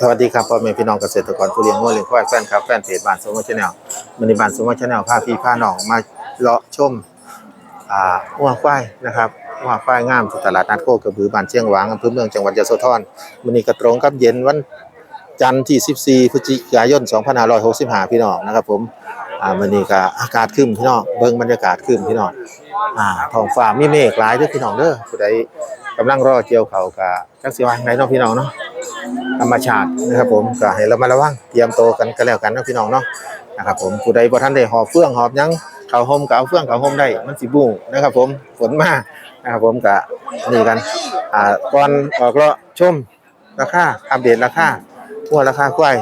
สวัสดีครับพ่อแม่พี่น้องเกษตรกรผู้เลี้ยงวัวเลี้ยงควายแฟนครับแฟนเพจบ้านสมมติชาแนลมันในบ้านสมมติชาแนลพาพี่พาน้องมาเลาะชมอ่าวัวควายนะครับวัวควายงามที่ตลาดนัดโคกระบือบ้านเชียงหวางอำเภอเมืองจังหวัดยะโสธรมันนี้ก็ตรงกับเย็นวันจันทร์ที่ 14 พฤศจิกายน 2565 พี่น้องนะครับ ผมอ่ามันนี้ก็อากาศครึ้มพี่น้องเบิ่งบรรยากาศครึ้มพี่น้องอ่าท้องฟ้ามีเมฆหลายเด้อพี่น้องเด้อผู้ใด กำลังรอเกี่ยวเขาวก็จักสิว่าจั่งใดเนาะพี่น้องเนาะธรรมชาตินะครับผมก็ให้เรามาระวังเตรียมตัวกันก็แล้วกันเนาะพี่น้องเนาะนะครับผมผู้ใดบ่ทันได้หอบเฟื่องหอบยังเขาห่มก็เอาเฟื่องเขาห่มได้มันสิบุ้งนะครับ ผมฝนมานะครับผมก็นี่กันอ่าก่อนออกเลาะชมราคาอัปเดตราคาหัวราคากล้วย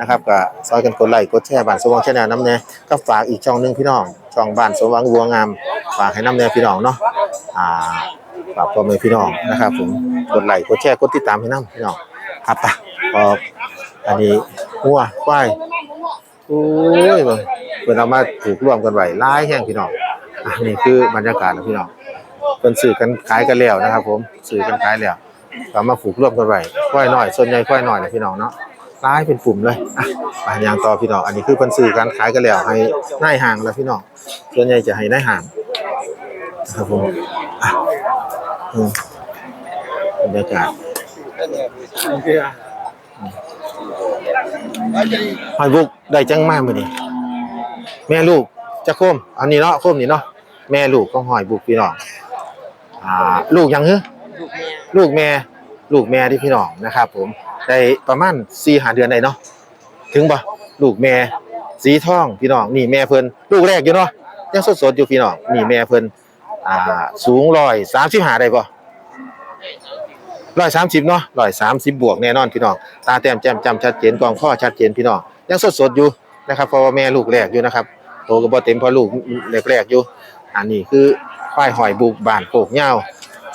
นะครับก็ซอยกันกดไลค์กดแชร์บ้านสว่างแชนแนลน้ำแน่ก็ฝากอีกช่องหนึงพี่น้องช่องบ้านสว่างวัวงามฝากให้น้ำแน่พี่น้องเนาะอ่า ฝากพ่อแม่พี่น้องนะครับ ผมกดไลค์กดแชร์กดติดตามให้น้ำพี่น้องครับปะออกอันนี้หัวควายโอ้ยเบิ่งเพิ่นเอามาถูกร่วมกันไว้หลายแห่งพี่น้องอะนี่คือบรรยากาศนะพี่น้องเพิ่นซื้อกันขายกันแล้วนะครับ ผมซื้อกันขายแล้วก็มาผูกร่วมกันไว้ควายน้อยส่วนใหญ่ควายน้อยนะพี่น้องเนาะหลายเป็นกลุ่มเลยอะไปยางต่อพี่น้อง อันนี้คือเพิ่นซื้อกันขายกันแล้วให้นายห้างแล้วพี่น้อง ส่วนใหญ่จะให้นายห้างนะครับผมอะอืม บรรยากาศหอยบุกได้จังมากมือนี้แม่ลูกจะโคมอันนี้เนาะโคมนี่เนาะแม่ลูกของหอยบุกพี่น้องอ่า ลูกยังเหรอลูกแม่ลูกแม่ที่พี่น้องนะครับผมได้ประมาณ4 5เดือนได้เนาะถึงบ่ลูกแม่สีทองพี่น้องนี่แม่เพิ่นลูกแรกอยู่เนาะยังสดๆอยู่พี่น้องนี่แม่เพิ่น อ่าสูง135ได้บ่ร้อยสามสิบเนาะร้อยสามสิบบวกแน่นอนพี่น้อง ตาแต้มแจ่มจำชัดเจนกองข้อชัดเจนพี่น้องยังสดสดอยู่นะครับเพราะว่าแม่ลูกแรกอยู่นะครับโตก็บ่เต็มเพราะลูกแรกๆอยู่ อันนี้คือควายหอยบุกบานโปกเหย้า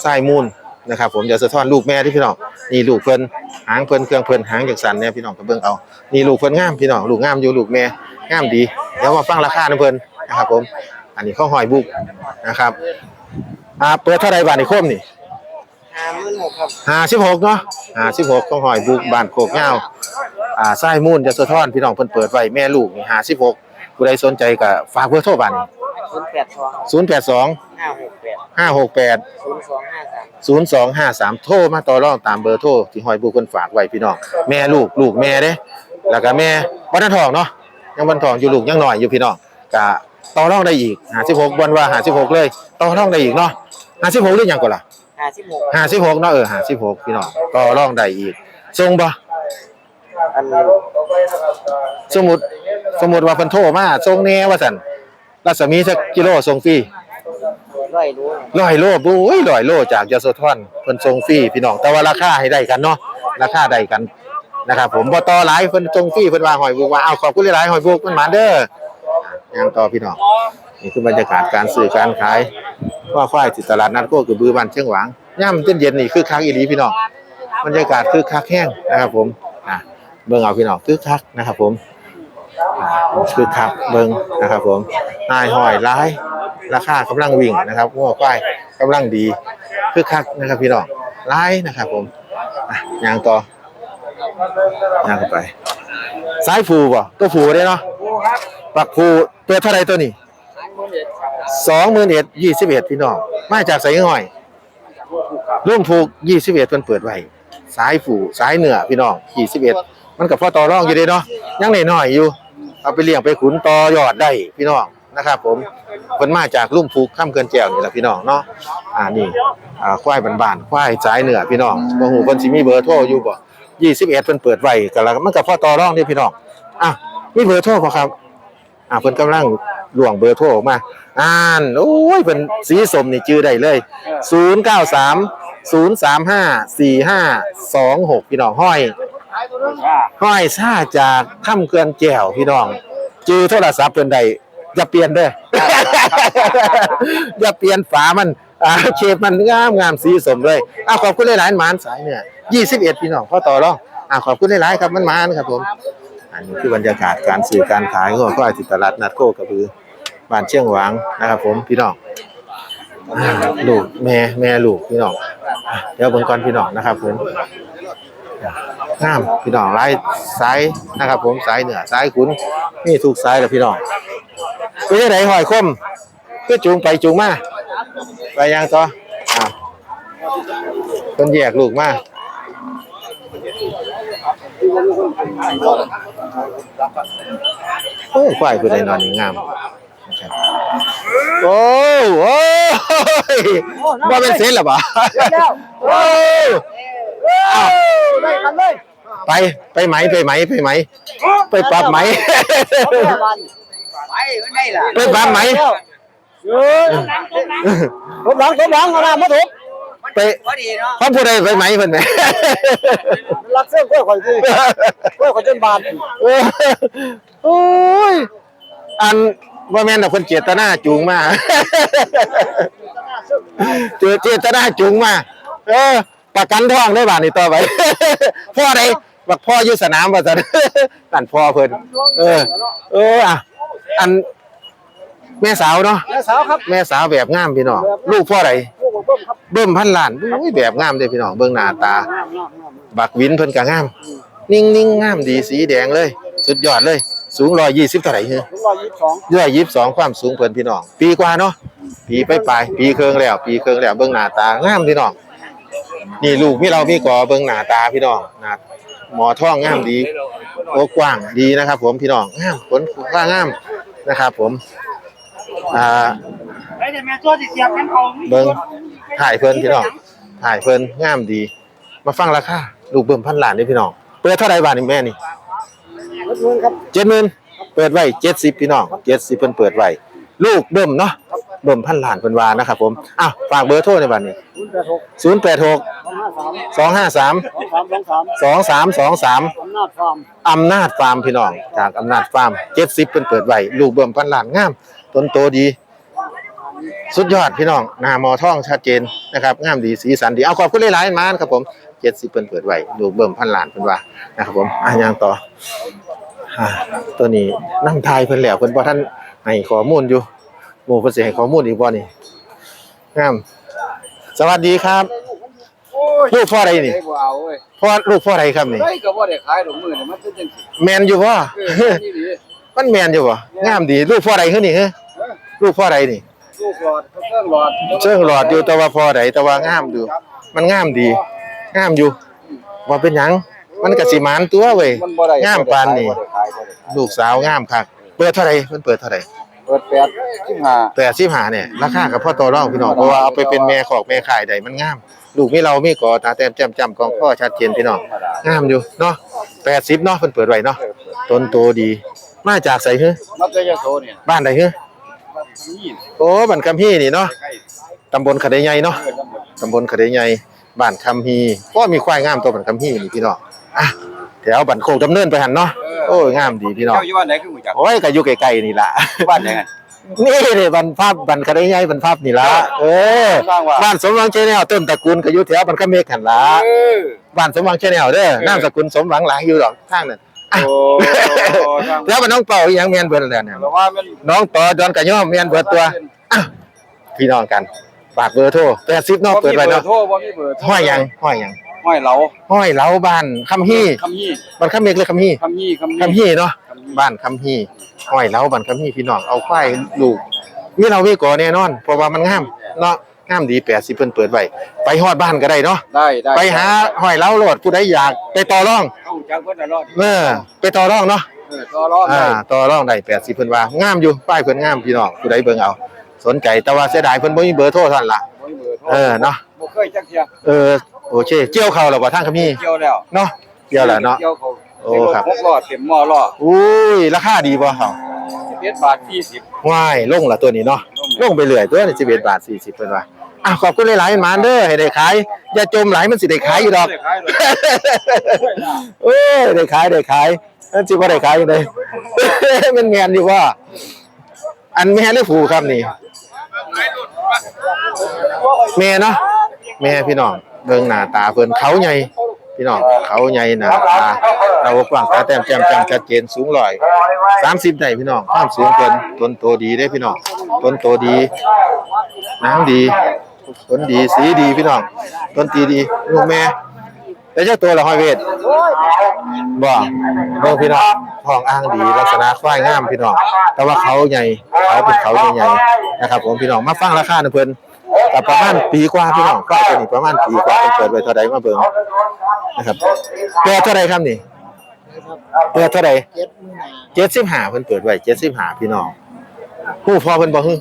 ไส้มูลนะครับ ผมจะสะท้อนลูกแม่ที่พี่น้องนี่ลูกเพิ่นหางเพิ่นเครื่องเพิ่นหางจังสันเนี่ยพี่น้องก็เบิ่งเอานี่ลูกเพิ่นงามพี่น้องลูกงามอยู่ลูกแม่งามดีเดี๋ยวมาฟังราคาเพิ่นนะครับผม อันนี้ข้าวหอยบุกนะครับอ่าเปิดเท่าใดบาทนี่โคมนี่ห้าหมื่นหกครับห้าสิบหกเนาะห้าสิบหกของหอยบุกบ้านโคกเงาอ่าไส้มูลจะสะท้อนพี่น้องเพิ่นเปิดไว้แม่ลูกนี่ห้าสิบหกผู้ใดสนใจก็ฝากเบอร์โทรบ้านศูนย์แปดสองศูนย์แปดสองห้าหกแปดห้าหกแปดศูนย์สองห้าสามศูนย์สองห้าสามโทรมาต่อรองตามเบอร์โทรที่หอยบุกเพิ่นฝากไว้พี่น้องแม่ลูกลูกแม่เด้แล้วก็แม่บ่ทันทองเนาะยังบ่ทันทองอยู่ลูกยังน้อยอยู่พี่น้องก็ ต่อรองได้อีกห้าสิบหกวันว่าห้าสิบหกเลยต่อรองได้อีกเนาะห้าสิบหกหรือยังก่อนล่ะห้าสิบหกห้าสิบหกเนาะเออห้าสิบหกพี่น้องต่อรองได้อีกส่งบ่อันสมมุติสมมุติว่าเพิ่นโทรมาส่งแหน่ว่าซั่นรัศมีสักกิโลส่งฟรีร้อยรู้ร้อยโลบุ้ยร้อยโลจากยโสธรเพิ่นส่งฟรีพี่น้องแต่ว่าราคาให้ได้กันเนาะราคาได้กันนะครับผมบ่ต่อหลายเพิ่นส่งฟรีเพิ่นว่าหอยบุกว่าเอาขอบคุณหลายๆหอยบุกมันมาเด้อ ยังต่อพี่น้องนี่คือบรรยากาศการซื้อการขายว่าควายที่ตลาดนัดโคกระบือบ้านเชียงหวางย่ำเย็นๆนี่คือคักอีหลีพี่น้องบรรยากาศคือคักแห้งนะครับผมอะเบิ่งเอาพี่น้องคือคักนะครับผมคือคักเบิงนะครับผมนายหอยร้ายราคากำลังวิ่งนะครับหัวควายกำลังดีคือคักนะครับพี่น้องร้ายนะครับผมอะยางต่อยางไป สายผูบ่ตัวผูได้เนาะ ปักผูเปิดเท่าไรตัวนี้สองหมื่นเอ็ดยี่สิบเอ็ดพี่น้องมาจากสายหอยร่วมผูกยี่สิบเอ็ดมันเปิดไว้สายผูสายเหนือพี่น้องยี่สิบเอ็ดมันกับพ่อต่อรองอยู่เด้เนาะยังหน้อยๆอยู่ เอาไปเลี้ยงไปขุนต่อยอดได้พี่น้องนะครับผมเพิ่นมาจากลุ่มผูกข้ามเกินแก้วนี่แหละพี่น้องเนาะอ่านี่อ่าควายบ้านๆควายสายเหนือพี่น้องบ่ฮู้เพิ่นสิมีเบอร์โทรอยู่บ่21เพิ่นเปิดไว้ก็แล้วมันก็พอต่อรองเด้พี่น้องอะ มีเบอร์โทรบ่ครับ อ่าเพิ่นกำลังลวงเบอร์โทรออกมา อ่านโอ้ยเพิ่นสีสมนี่ชื่อได้เลย 093 035 4526 พี่น้องห้อย ห้อยซ่าจากถ้ำเกลือนแก้วพี่น้องจือโทรศัพท์เพิ่นใดอย่าเปลี่ยนเด้อ อย่าเปลี่ยนฝามัน อ่าเชฟมันงามงามสีสมเลยอ่าขอบคุณหลายๆหมานสายเนี่ย21พี่น้องพ่อต่อรองอ่าขอบคุณหลายๆครับมันมานครับผม อันนี้คือบรรยากาศการสื่อการขายของก็ที่ตลาดนัดโคกระบือบ้านเชียงหวางนะครับ ผมพี่น้องลูกแม่แม่ลูกพี่น้องเดี๋ยวเบิ่งก่อนพี่น้องนะครับ ผมงามพี่น้องลายสายนะครับ ผมสายเหนือสายขุนนี่ถูกสายแล้วพี่น้องไปที่ไหนหอยคมก็จูงไปจูงมาไปยังต่ออ่าเพิ่นแยกลูกมา โอ้ยควายตัวใดนอนนี่งามโอ้โอ้ยบ่เป็นเส้นหรอบ่โอ้ยอ้าวได้กันเลยไปไปไหมไปไหมไปไหม ไปปรับไหมไปมันได้ล่ะไปปรับไหมเออทุบหลังทุบหลังเอาหน้ามาทุบ ไปพอดีเนาะเขาพูดอะไรไปไหมเพิ่นไหมรักเสื้อกล้วยข่อยสิกล้วยข่อยจนบาดโอ้ยอันว่าแม่นดอกเพิ่นเจตนาจูงมาเจอเจตนาจูงมาเออประกันท้องได้บาดนี่ต่อไปพ่อใดบักพ่ออยู่สนามว่าซั่นนั่นพ่อเพิ่นเออเอออะอัน แม่สาวเนาะแม่สาวครับแม่สาวแบบงามพี่น้องลูกพ่อใดลูกของเพิ่มครับเบิ่มพันล้านอุ้ยแบบงามเด้อพี่น้องเบิ่งหน้าตางามงามงามบักวินเพิ่นก็งาม นิ่งๆงามดีสีแดงเลย สุดยอดเลย สูง120เท่าไหร่เฮ้ยถึงร้อยยี่สิบสองเยอะยี่สิบสองความสูงเพิ่นพี่น้องปีกว่าเนาะปีไปปลายปีเครื่องแล้ว ปีเครื่องแล้วเบิ่งหน้าตางามพี่น้องนี่ลูกมีเรามีก่อเบิ่งหน้าตาพี่น้องหน้าหมอท้องงามดีโอ้กว้างดีนะครับ ผมพี่น้องงามขนฟ้างามนะครับ ผม อ่าไอ้เนี่ยแม่ตัวสิเสียบกันเอาเบิ่งถ่ายเพิ่นพี่น้องถ่ายเพิ่นงามดี มาฟังราคาลูกเบิ่มพันล้านนี่พี่น้องเปิดเท่าไหร่บาทนี่แม่นี่รถเงินครับเจ็ดหมื่นเปิดไว้เจ็ดสิบพี่น้องเจ็ดสิบเพิ่นเปิดไว้ลูกเบิ่มเนาะ เบิ่มพันล้านเพิ่นว่านะครับผมอ้าวฝากเบอร์โทรในบัดนี้ ศูนย์แปดหก086 สองห้าสาม253 สองสามสองสาม2323อำนาจฟาร์ม อำนาจฟาร์มพี่น้อง จากอำนาจฟาร์ม70เพิ่นเปิดไว้ลูกเบิ่มพันล้านงามต้นโตดี สุดยอดพี่น้องหน้าหมอทองชัดเจนนะครับงามดีสีสันดีเอาขอบคุณหลายๆมานครับผม70เพิ่นเปิดไว้ลูกเบิ่มพันล้านเพิ่นว่านะครับผมอะยังต่ออ่าตัวนี้นำทายเพิ่นแล้วเพิ่นบ่ทันให้ข้อมูลอยู่ หมู่เพิ่นสิให้ข้อมูลอีกบ่นี่งามสวัสดีครับ ลูกพ่อใดนี่ได้บ่เอาเว้ยพ่อลูกพ่อใดครับนี่ ได้ก็บ่ได้ขายดอกมือนี่มันเป็นจังซี่แมนอยู่บ่ เออ นี่ดี มันแมนอยู่บ่งามดี ลูกพ่อใดคือนี่ฮะลูกพ่อใดนี่ลูกหลอดเครื่องหลอดเชิงหลอดอยู่แต่ว่าพ่อใดแต่ว่างามอยู่ มันงามดี งามอยู่บ่เป็นหยัง มันก็สิหมานตัวเว้ยมันบ่ได้งามปานนี่ บ่ได้ขายบ่ได้ขายลูกสาวงามคักเปิดเท่าไหร่เพิ่นเปิดเท่าไหร่ เปิด8 15 85เนี่ยราคากับพ่อโตรองพี่น้องเพราะว่าเอาไปเป็นแม่ขอกแม่ขายได้มันงามลูกมีเรามีก่อตาแต้มแจ่มจำกองข้อชัดเจนพี่น้องธรรมดางามอยู่เนาะ80เนาะเพิ่นเปิดไว้เนาะต้นโตดีมาจากไสฮึมันก็จะโซเนี่ยบ้านใดฮึมันนี่โอ้บ้านคำฮีนี่เนาะใกล้ตำบลขะเดใหญ่เนาะๆเออทั้งหมดตำบลขะเดใหญ่บ้านคำฮีก็มีควายงามตัวบ้านคำฮีนี่พี่น้องอะแถวบ้านโคกดำเนินไปหันเนาะ โอ้ยงามดีพี่น้องเจ้าอยู่บ้านไหนคือหูจักโอ้ยก็อยู่ใกล้ๆนี่ล่ะบ้านไหนไงนี่นี่บ้านภาพบ้านขะเดใหญ่บ้านภาพนี่ล่ะเออสร้างว่าบ้านสมหวังเชแนลต้นตระกูลก็อยู่แถวบ้านคำเมฆหันล่ะเออบ้านสมหวังเชแนลเด้อนามสกุลสมหวังหลายอยู่ดอกทางนั้นโอ้สร้างแล้วบ้านน้องเป่าอีหยังแม่นเบิดแล้วเนี่ยแต่ว่ามันน้องต่อดอนกะย่อมแม่นเบิดตัวพี่น้องกันฝากเบอร์โทร80เนาะเปิดไว้เนาะบ่มีบอร์โทรบ่มีเบอร์โทรห้อยหยังห้อยหยัง ห้อยเหลาห้อยเหลาบ้านคำฮี่คำยี่บ้านคำเมกเลยคำฮี่คำยี่คำยี่คำฮี่เนาะคำยี่บ้านคำฮี่ห้อยเหลาบ้านคำฮี่พี่น้องเอาควายลูกมีเรามีก่อแน่นอน เพราะว่ามันงามเนาะงามดี80เพิ่นเปิดไว้ไปฮอดบ้านก็ได้เนาะได้ได้ไปหาห้อยเหลาโลดผู้ใดอยากไปต่อรองต้องจักเพิ่นตลอดเออไปต่อรองเนาะเออต่อรอดอ่าได้ต่อรองได้80เพิ่นว่างามอยู่ป้ายเพิ่นงามพี่น้องผู้ใดเบิ่งเอา สนใจแต่ว่าเสียดายเพิ่นบ่มีเบอร์โทรเท่านั้นล่ะบ่มีเบอร์โทรเออเนาะบ่เคยจักเที่ยเออ โอเคเจียวเข้าแล้วบ่ทางคำฮี่เกี่ยวแล้วเนาะเจียวแล้วเนาะ เกี่ยวเขาโอ้ครับ หกล้อเต็มหม้อล้ออุ้ยราคาดีบ่เฮา11บาท20ว้ายลงละตัวนี้เนาะลงไปเรื่อยตัวนี้11บาท40เพิ่นว่าอะขอบคุณหลายๆหมานเด้อให้ได้ขายอย่าจมหลายมันสิได้ขายอยู่ดอกได้ขายเลยเอ้ยได้ขายได้ขายมันสิบ่ได้ขายจังได๋มันแม่นอยู่ว่า อันแม่หรือผู้ครับนี่แม่เนาะแม่พี่น้อง เบิ่งหน้าตาเพิ่นเขาใหญ่พี่น้องเขาใหญ่หน้าตาเรากว้างตาแต้มแจ่มจำชัดเจนสูงร้อย30ได้พี่น้องความสูงเพิ่นต้นโตดีเด้พี่น้องต้นโตดีน้ำดีต้นดีสีดีพี่น้องต้นตีดีลูกแม่แต่เจ้าตัวละห้อยเวทบ่เบิ่งพี่น้องห้องอ้างดีลักษณะควายงามพี่น้องแต่ว่าเขาใหญ่เขาเป็นเขาใหญ่ๆนะครับผมพี่น้องมาฟังราคาหน่อยเพิ่อน ก็ประมาณปีกว่าพี่น้องควายตัวนี้ประมาณปีกว่าเพิ่นเปิดไว้เท่าใดมาเบิ่งนะครับเปิดเท่าใดครับนี่เปิดเท่าใดเจ็ดมือหนา75เพิ่นเปิดไว้75พี่น้องผู้พอเพิ่นบ่ฮึ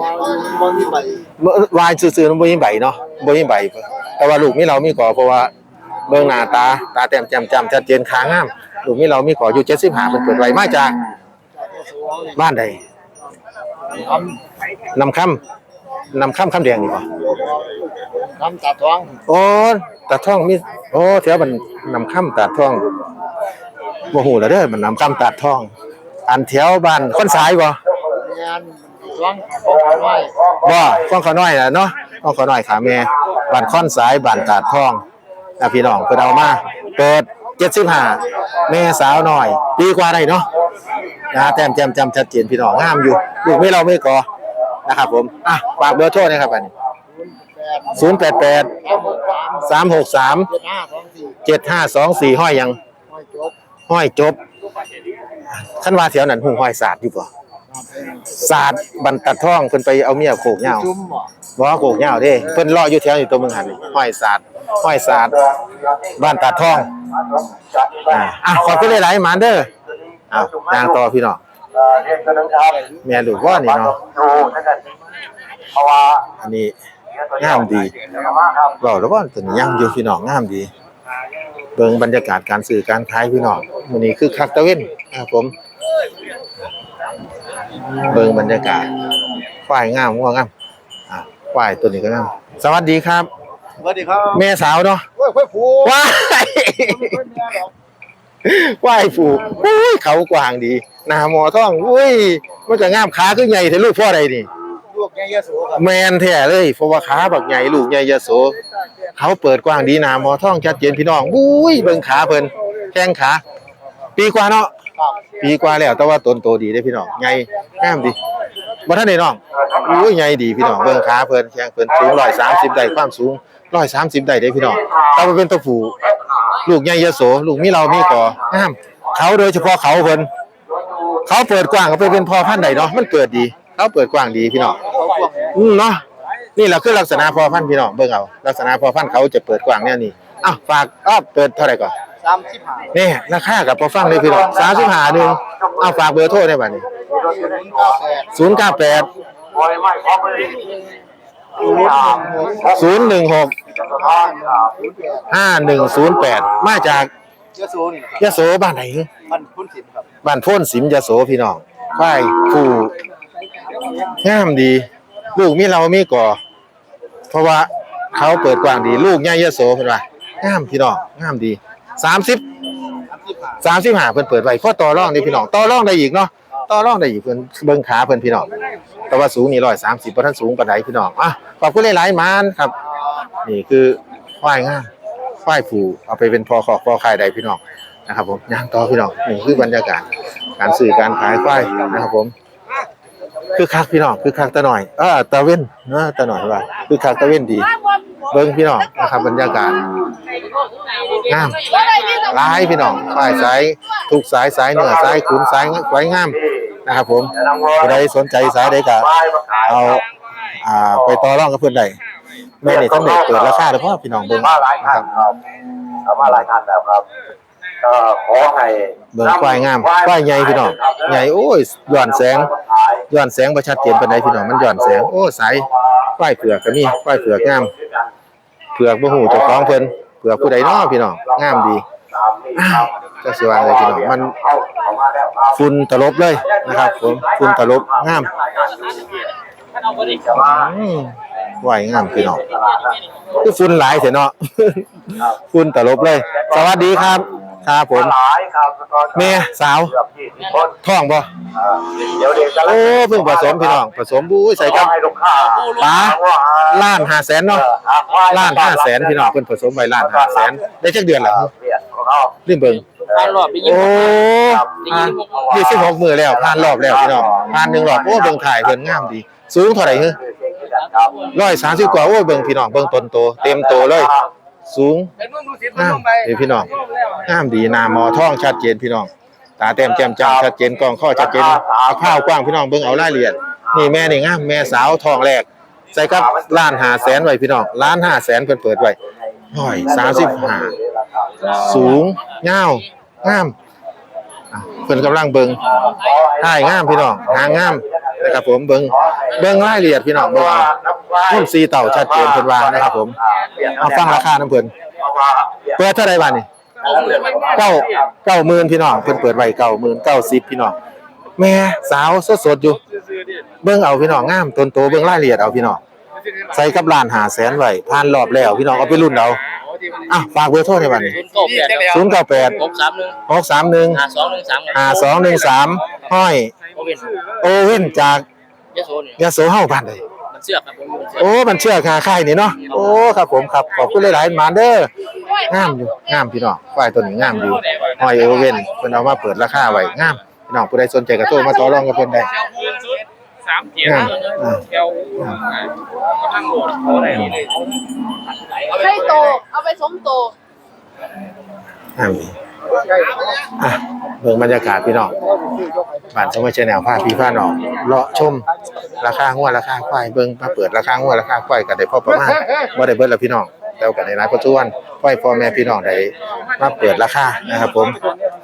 วางบนที่ใบเมื่อวายซื่อๆมันบ่มีใบเนาะบ่มีใบ แต่ว่าลูกมีเรามีก่อเพราะว่าเบิ่งหน้าตาตาแต้มแจ่มจำชัดเจนขางามลูกมีเรามีก่ออยู่75เพิ่นเปิดไว้มาจากจากกระทรวงบ้านใดทนำค่ำ นำค่ำคำแดงนี่บ่ำทำตัดท้องโอ้ตาท่องมีโอ้แถวมันนำค่ำตาท่องบ่ฮู้แล้วเด้อมันนำค่ำตาท่อง อันแถวบ้านคนสายบ่งานท้องของขน้อยบ่ข้องเขาน้อยน่ะเนาะข้องเขาน้อยขาแม่บ้านค่อนสายบ้านตาดทองอะพี่น้องเพิ่นเอามาเปิด75แม่สาวน้อยปีกว่าได้เนาะนะแต้มแจ่มจำชัดเจนพี่น้องงามอยู่ลูกไม่เราไม่กอ นะครับผมอะฝากเบอร์โทรนะครับอันนี้แปด088สามหกสาม363เจ็ดห้าสองสี่7524ห้อยหยังห้อยจบห้อยจบคันว่าแถวนั้นหูห้อยศาสตร์อยู่บ่ครับเป็นศาสตร์บันตัดทองเพิ่นไปเอาเมียโขกเหย้าจุ่มบ่บ่โขกเหย้าเด้เพิ่นรออยู่แถวนี้ตัวเมืองหันนี่ห้อยศาสตร์ห้อยศาสตร์บ้านตัดทองอ่าอะขอบคุณหลายๆหมานเด้ออ้าวนางต่อพี่น้อง แม่ลูกว่านี่เนาะอันนี้งามดีเว้าแล้วว่าตัวนี้ยังอยู่พี่น้องงามดีเบิ่งบรรยากาศการสื่อการขายพี่น้องมื้อนี้คือคักตะเว้นนะครับผม เบิ่งบรรยากาศควายงามงัวงามอะควายตัวนี้ก็งามสวัสดีครับสวัสดีครับแม่สาวเนาะโอ้ยค่อยผูว้าย ไม่มีหรอกควายผูกอุ้ยเขากว้างดีหน้าหมอท้องอุ้ยมันก็งามขาคือใหญ่แต่ลูกพ่อใดนี่ลูกแกยะโสครับแมนแท้เลยเพราะว่าขาบักใหญ่ลูกใหญ่ยโสเขาเปิดกว้างดีหน้าหมอท้องชัดเจนพี่น้องอุ้ยเบิ่งขาเพิ่นแข้งขา ปีกว่าเนาะครับปีกว่าแล้วแต่ว่าต้นโตดีเด้พี่น้องใหญ่งามดีบ่ทันได้น้องอุ้ยใหญ่ดีพี่น้องเบิ่งขาเพิ่นแข้งเพิ่นสูง130ได้ความสูง130ได้เด้พี่น้องแต่ว่าเป็นตัวผู้ ลูกใหญ่ยโสลูกมีเรามีก่องามเขาโดยเฉพาะเขาเพิ่นเขาเปิดกว้างเขาไปเป็นพ่อพันธุ์ใดเนาะมันเกิดดี เขาเปิดกว้างดีพี่น้องเขาพวกอืมเนาะนี่แหละคือลักษณะพ่อพันธุ์พี่น้องเบิ่งเอาลักษณะพ่อพันธุ์เขาจะเปิดกว้างแนวนี้อ้าวฝากอ้าวเปิดเท่าไหร่ก่อนสามสิบห้านี่ราคากับพอฟังเลยพี่น้องสามสิบห้าหนึ่งเอาฝากเบอร์โทรได้บัดนี้ศูนย์เก้าแปด ศูนย์เก้าแปดศูนย์หนึ่งหกศูนย์หนึ่งหกห้าหนึ่งศูนย์แปดมาจากยะโสนี่ครับยะโสบ้านไหนพันพุ่นสิบครับบ้านโพ้นสิมยะโสพี่น้องควายผู้งามดี ลูกมีเรามีก่อ เพราะว่าเขาเปิดกว้างดี ลูกใหญ่ยะโสเพิ่นว่างามพี่น้องงามดีสามสิบสามสิบห้าสามสิบห้าเพิ่นเปิดไว้พอต่อรองได้พี่น้องต่อรองได้อีกเนาะต่อรองได้อีกเพิ่นเบิ่งขาเพิ่นพี่น้อง แต่ว่าสูงนี่ร้อยสามสิบบ่ทันสูงปานใดพี่น้องอะขอบคุณหลายๆมานครับ นี่คือควายงามควายผูเอาไปเป็นพอขอกพอขายได้พี่น้องนะครับผมย่างต่อพี่น้องนี่คือบรรยากาศการซื้อการขายควายนะครับผมคือคักพี่น้องคือคักตะหน่อยเออตะเว้นเนาะตะหน่อยว่าคือคักตะเว้นดี เบิ่งพี่น้องนะครับบรรยากาศงามลายพี่น้องสายสายทุกสายสายเหนือสายขุนสายไว้งาม นะครับผมผู้ใดสนใจสายใดก็เอาอ่าไปต่อรองกับเพิ่นได้แม่นี่ทั้งเด็กเปิดราคาเฉพาะพี่น้องเบิ่งมาหลายนะท่าครันบครับเอามาหลายท่านแล้วครับก็ขอให้เบิ่งควายงามควายใหญ่พี่น้องใหญ่โอ้ยย้อนแสงย้อนแสงบ่ชัดเจนปานใดพี่น้องมันย้อนแสงโอ้สายควายเผือกก็มีควายเผือกงามเผือกบ่ฮู้เจ้าของเพิ่นเผือกผู้ใดน้อพี่น้องงามดีอ้าว ก็สิว่าอะไรพี่น้องมันฝุ่นตลบเลยนะครับผมฝุ่นตลบงามอืมไหวงามพี่น้องคือฝุ่นหลายเถอะเนาะฝุ่นตลบเลย สวัสดีครับครับผมหลายครับแล้วก็แม่สาวเกือบยี่สิบคนท้องบ่เดี๋ยวเด็กจะโอ้เพิ่งผสมพี่น้องผสมบู้ยใส่กับให้ลูกค้าป๋าล้าน5แสนเนาะล้าน5แสนพี่น้องเพิ่นผสมไว้ล้าน5แสนได้จักเดือนแล้วเปลี่ยนของเขาลืมเบิ่ง ผ่านรอบไปยี่โอ้สิบผ่าน26มื้อแล้วผ่านรอบแล้วพี่น้องผ่านหนึ่งรอบโอ้เบิ่งถ่ายเพิ่นงามดี สูงเท่าไหร่ฮะครับร้อยสามสิบกว่าโอ้ยเบิ่งพี่น้องเบิ่งต้นโตเต็มโตเลย สูง เป็นมึงดูสิงามเดี๋ยวพี่น้อง งามดีหน้าหมอท้องชัดเจนพี่น้อง ตาแต้มแจ่มจ้ำชัดเจนกองข้อชัดเจนเอาข้าวกว้างพี่น้องเบิ่งเอารายละเอียด นี่แม่นี่งามแม่สาวทองแรกใส่กับล้านห้าแสนไว้พี่น้องล้านห้าแสนเพิ่นเปิดไว้ร้อยสามสิบห้า สูงยาว งามเพิ่นกำลังเบิ่งท่ายงามพี่น้องหางงามนะครับผมเบิงเบิงรายละเอียดพี่น้องเบิ่งเอานุ่มสีเต่าชัดเจนเพิ่นว่านะครับ ผมเอาฟังราคาน้ำเพิ่นเปิดเท่าไร่บาทนี่เก้าเก้าหมื่นพี่น้องเพิ่นเปิดไว้เก้าหมื่นเก้าสิบพี่น้องแม่สาวสดสดอยู่ เบิงเอาพี่น้องงามตนโตเบิงรายละเอียดเอาพี่น้องใส่กับลานหาแสนไว้ผ่านรอบแล้วพี่น้องเอาไปรุ่นเอา อะฝากเบอร์โทรในบัดนี้ศูนย์เก้าแปด0 9 8หกสามหนึ่ง6 3 1ห้าสองหนึ่งสาม5 2 1 3ห้อยโอเวนโอเว่นจากยะโสนี่ยาโสเฮาบ้านใดมันเสือกครับผมมันเสือกโอ้ มันเชื่อคาค่ายนี่เนาะ โอ้ ครับผมครับ ขอบคุณหลายๆหมานเด้องามอยู่งามพี่น้องควายตัวนี้งามอยู่ห้อยโอเว่นเพิ่นเอามาเปิดราคาไว้งาม พี่น้องผู้ใดสนใจก็โทรมาต่อรองกับเพิ่นได้ สามเจ็ดงามอ่าแก้วกำลังโหลดอะไรนี่เลยให้โต เอาไปสมโตงามดีอะเบิ่งบรรยากาศพี่น้องบ้านสมัยเชนแนลพาพี่พาน้องเลาะชม ราคาหัวราคาควายเบิ่งมาเปิดราคาหัวราคาควายก็ได้พอประมาณบ่ได้เบิดแล้วพี่น้อง แต่ว่าก็ได้ายพอสมควรควายพ่อแม่พี่น้องได้มาเปิดราคานะครับ ผม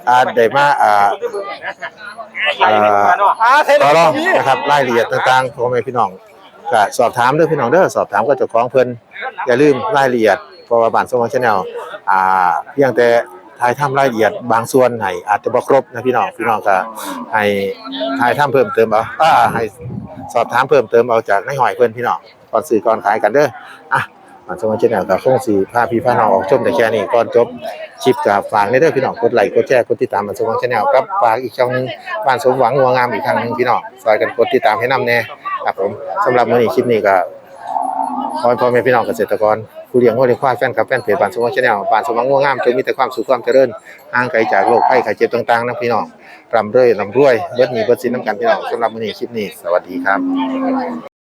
อ่าได้มาอ่าอ่าต่อรองนะครับรายละเอียดต่างๆพ่อแม่พี่น้องก็สอบถามเด้อพี่น้องเด้อสอบถามกับเจ้าของเพิ่นอย่าลืมรายละเอียดเพราะว่าบ้านสมองชาแนลอ่าเพียงแต่ถ่ายทำรายละเอียดบางส่วนให้อาจจะบ่ครบนะพี่น้องพี่น้องก็ให้ถ่ายทำเพิ่มเติมเอาอ่าให้สอบถามเพิ่มเติมเอาจากในหอยเพิ่นพี่น้องก่อนซื้อก่อนขายกันเด้ออะ บ้านสมองชาแนลก็คงสิพาพี่พาน้องออกชมแต่แค่นี้ก่อนจบคลิปก็ฝากในเด้อพี่น้องกดไลค์กดแชร์กดติดตามบ้านสมองชาแนลกับฝากอีกช่องหนึงบ้านสมหวังงัวงามอีกครั้งหนึงพี่น้องซอยกันกดติดตามให้นำแน่ครับผมสำหรับมื้อนี้คลิปนี้ก็ขอให้พ่อแม่พี่น้องเกษตรกรผู้เลี้ยงวัวเลี้ยงควายแฟนคลับแฟนเพจบ้านสมหวังชาแนลบ้านสมหวังงัวงามจงมีแต่ความสุขความเจริญห่างไกลจากโรคภัยไข้เจ็บต่างๆนะพี่น้องร่ำรวยร่ำรวยเบิดหนี้เบิดสินน้ำกันพี่น้องสำหรับมื้อนี้คลิปนี้สวัสดีครับ